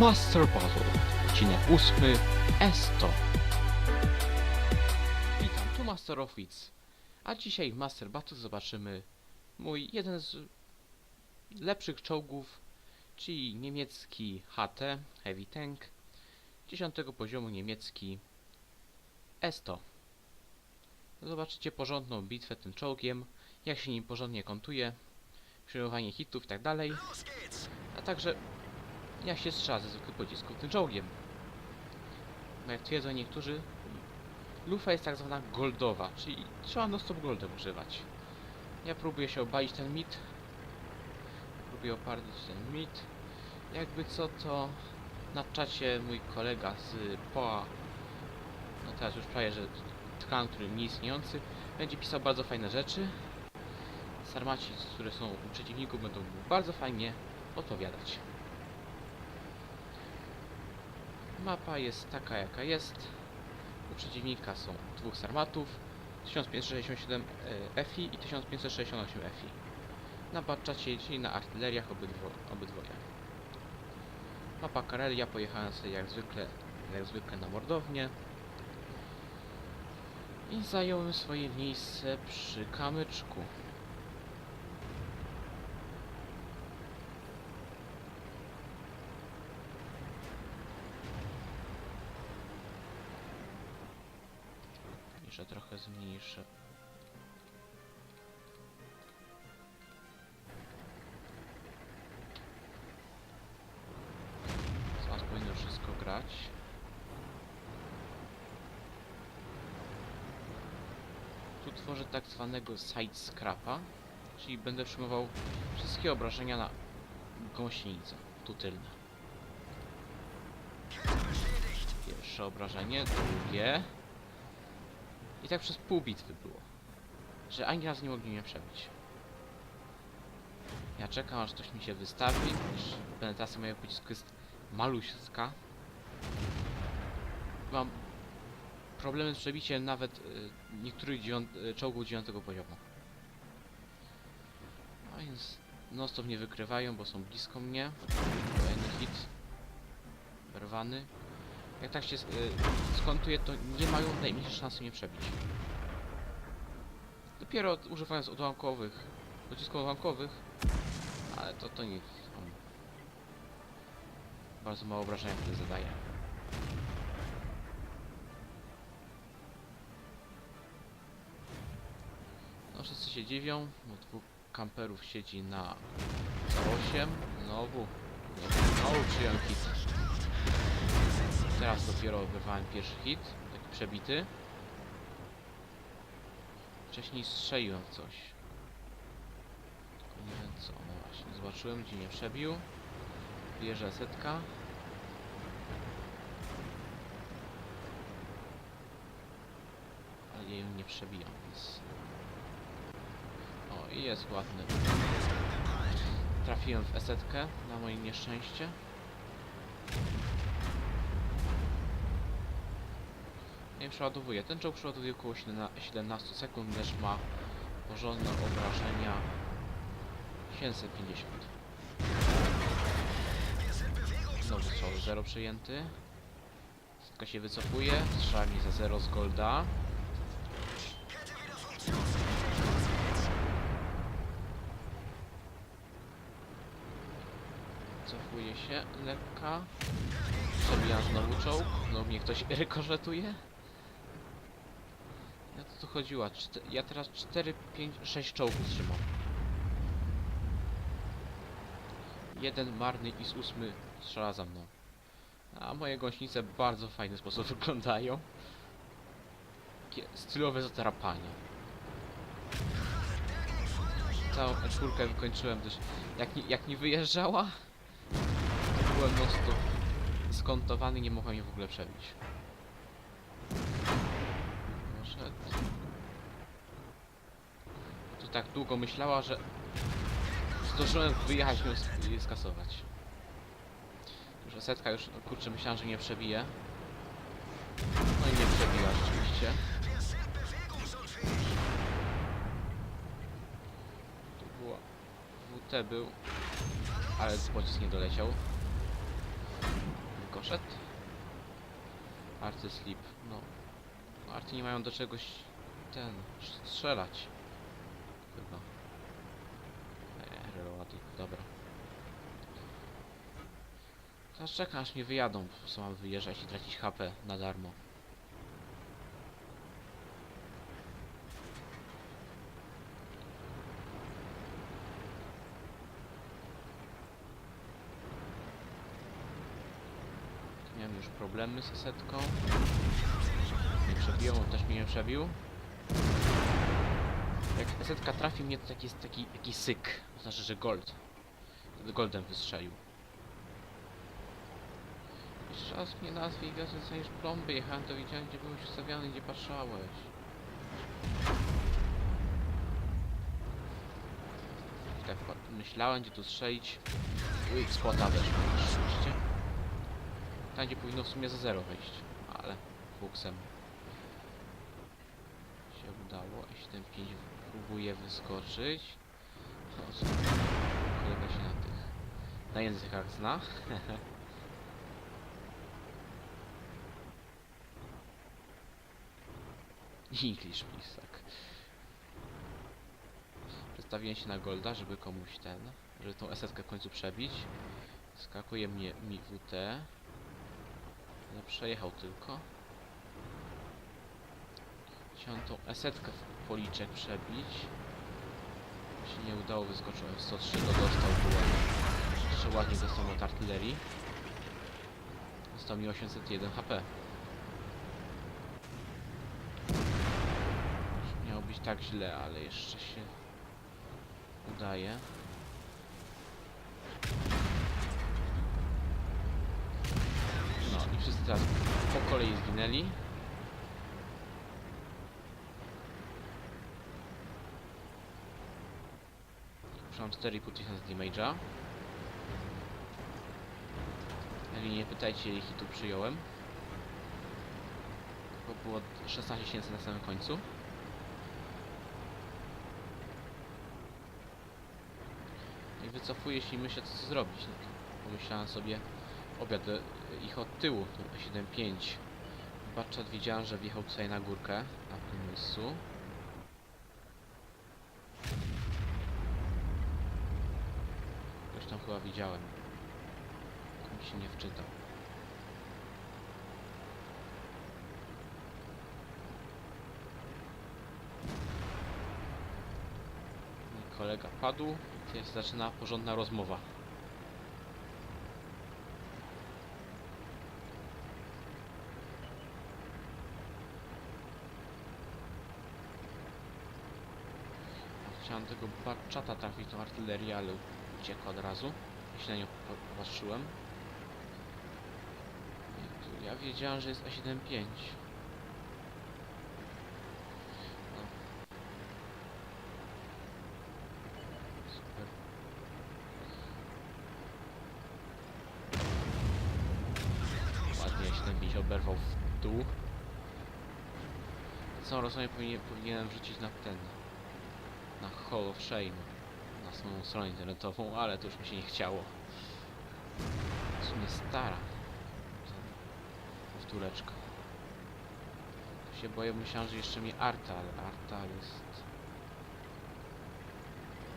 Master Battle, odcinek 8, Esto. Witam, tu Master of Wits. A dzisiaj w Master Battle zobaczymy mój jeden z lepszych czołgów, czyli niemiecki HT, Heavy Tank, 10 poziomu niemiecki Esto. Zobaczycie porządną bitwę tym czołgiem, jak się nim porządnie kontuje, przyjmowanie hitów i tak dalej, a także jak się strzela ze zwykłych pocisków tym czołgiem. No jak twierdzą niektórzy, lufa jest tak zwana goldowa, czyli trzeba non stop goldem używać. Ja próbuję się obalić ten mit. Próbuję oparlić ten mit. Jakby co to na czacie mój kolega z POA, no teraz już prawie, że klan, który nieistniejący, będzie pisał bardzo fajne rzeczy. Sarmaci, które są u przeciwników, będą mu bardzo fajnie odpowiadać. Mapa jest taka jaka jest. U przeciwnika są dwóch sarmatów 1567 e, FI i 1568 FI. Na batczacie, czyli na artyleriach obydwo, obydwoje. Mapa Karelia, pojechałem sobie jak zwykle, jak zwykle na mordownię. I zająłem swoje miejsce przy kamyczku. Zmniejszę. Zaraz powinno wszystko grać. Tu tworzę tak zwanego side scrapa, czyli będę przyjmował wszystkie obrażenia na gąsienicę, tu tylne. Pierwsze obrażenie, drugie. Tak przez pół bitwy było. Że ani razu nie mogli mnie przebić. Ja czekam aż ktoś mi się wystawi, iż penetracja mojego pocisku jest maluśka. Mam problemy z przebiciem nawet y, niektórych y, czołgów dziewiątego poziomu. A więc non nie wykrywają, bo są blisko mnie. Kolejny hit. Wyrwany. Jak tak się y, skontuje, to nie mają najmniejszej szansy mnie przebić. Dopiero używając odłamkowych, pocisków odłamkowych, ale to, to nie... On bardzo mało obrażenia wtedy zadaje. No wszyscy się dziwią, bo dwóch kamperów siedzi na 8. Znowu, znowu przyjąłem hit. Teraz dopiero wyrwałem pierwszy hit, taki przebity. Wcześniej strzeliłem w coś. Tylko nie wiem co, no właśnie, zobaczyłem gdzie nie przebił. Bierze setka. Ale jej nie przebijam, więc... O, i jest ładny. Trafiłem w esetkę, na moje nieszczęście. Nie przeładowuje. Ten czołg przeładowuje około 17 sekund, lecz ma porządne obrażenia 750. Znowu strzał 0 przyjęty. Setka się wycofuje, strzela mi za 0 z golda. Cofuje się lekka. Przebijam znowu czołg. Znowu mnie ktoś rykożetuje. Tu chodziła. Ja teraz 4, 5, 6 czołgów trzymam. Jeden marny i z ósmy strzela za mną. A moje gąsnice w bardzo fajny sposób wyglądają. Takie stylowe zatarapanie. Całą czwórkę wykończyłem też. Jak nie, jak nie wyjeżdżała, to byłem no stop skontowany nie mogłem jej w ogóle przebić. Poszedł. Tak długo myślała, że zdążyłem wyjechać i skasować. Już setka już, o kurczę, myślałem, że nie przebije. No i nie przebiła rzeczywiście. Tu była... WT był, ale pocisk nie doleciał. Poszedł. Arty slip. No. Arty nie mają do czegoś ten strzelać. Chyba. Eee, dobra. Teraz czekam aż mnie wyjadą, po co mam wyjeżdżać i tracić HP na darmo. Miałem już problemy z setką. Nie przebiją, on też mnie nie przebił. Jak setka trafi mnie, to taki taki, taki syk. To znaczy, że gold. Goldem wystrzelił. Jeszcze raz mnie nazwij i wiosny dostaniesz plomby. Jechałem to widziałem, gdzie byłeś ustawiony, gdzie patrzałeś. I tak myślałem, gdzie tu strzelić. Ui, spota weszła. Oczywiście. Tam, gdzie powinno w sumie za zero wejść. Ale fuksem się udało. S75 próbuje wyskoczyć. O? Kolega się na tych na językach zna. English, please, tak. Przedstawiłem się na Golda, żeby komuś ten, żeby tą esetkę w końcu przebić. Skakuje mnie mi WT. Ale przejechał tylko. Chciałem tą esetkę w policzek przebić. się nie udało, wyskoczyłem 103, to dostał byłem. Jeszcze ładnie dostał od artylerii. Dostał mi 801 HP. Miało być tak źle, ale jeszcze się udaje. No i wszyscy teraz po kolei zginęli. Już mam 4,5 tysiąca damage'a. Jeżeli nie pytajcie, ile hitu przyjąłem. Bo było 16 tysięcy na samym końcu. I wycofuję się i myślę, co zrobić. No, pomyślałem sobie, obiad e, ich od tyłu, tu 7.5. Batchat widziałem, że wjechał tutaj na górkę, na tym miejscu. Ktoś tam chyba widziałem. Mi się nie wczytał. Kolega padł. I zaczyna porządna rozmowa. Chciałem tego Batchata trafić tą artylerię, ale uciekł od razu. Jeśli na nią po- popatrzyłem. Ja wiedziałem, że jest A75. No. Super. Ładnie A75 oberwał w dół. Co rozumiem powinien, powinienem wrzucić na ten na Hall of Shame swoją stronę internetową, ale to już mi się nie chciało. W sumie stara powtóreczka. Tu się boję, myślałem, że jeszcze mi Arta, ale Arta jest...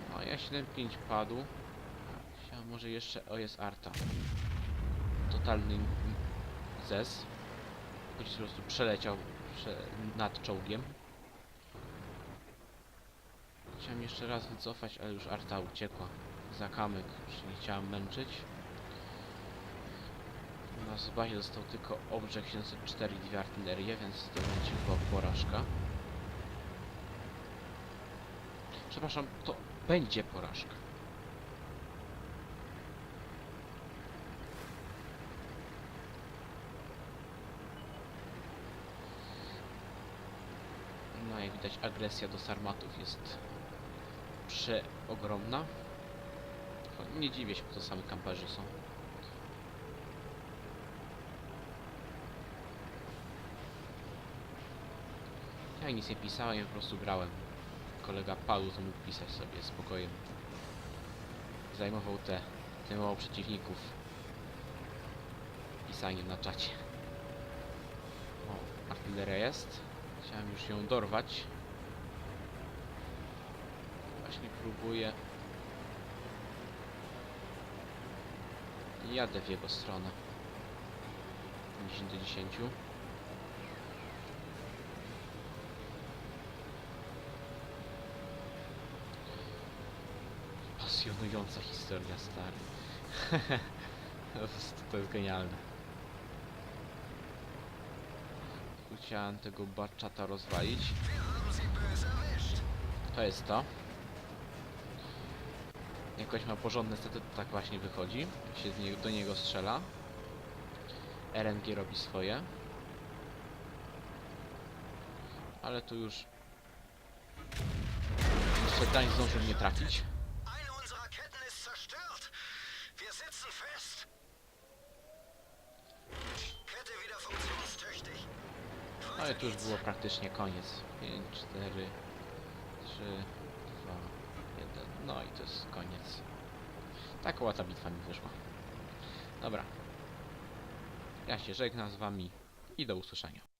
No, ja 7.5 padł. A może jeszcze... O, jest Arta. Totalny zes. Choć po prostu przeleciał prze... nad czołgiem. Chciałem jeszcze raz wycofać, ale już Arta uciekła za kamyk, już nie chciałem męczyć. U nas bazie został tylko Object 704 i dwie artylerie, więc to będzie chyba porażka. Przepraszam, to będzie porażka. No jak widać agresja do sarmatów jest przeogromna. Nie dziwię się, bo to sami kamperzy są. Ja nic nie pisałem, ja po prostu grałem. Kolega padł, to mógł pisać sobie spokojem. Zajmował te, zajmował przeciwników. I pisanie na czacie. O, artyleria jest. Chciałem już ją dorwać. Właśnie próbuję. Jadę w jego stronę. 10 do 10. Pasjonująca historia, stary. to, jest, genialne. Chciałem tego baczata rozwalić. To jest to. Jakoś ma porządne sety, to tak właśnie wychodzi. Jak się z niego, do niego strzela. RNG robi swoje. Ale tu już... Jeszcze dań zdążył mnie trafić. Ale tu już było praktycznie koniec. 5, 4, 3, 2, 1. No i to jest koniec. Taka łata bitwa mi wyszła. Dobra. Ja się żegnam z wami i do usłyszenia.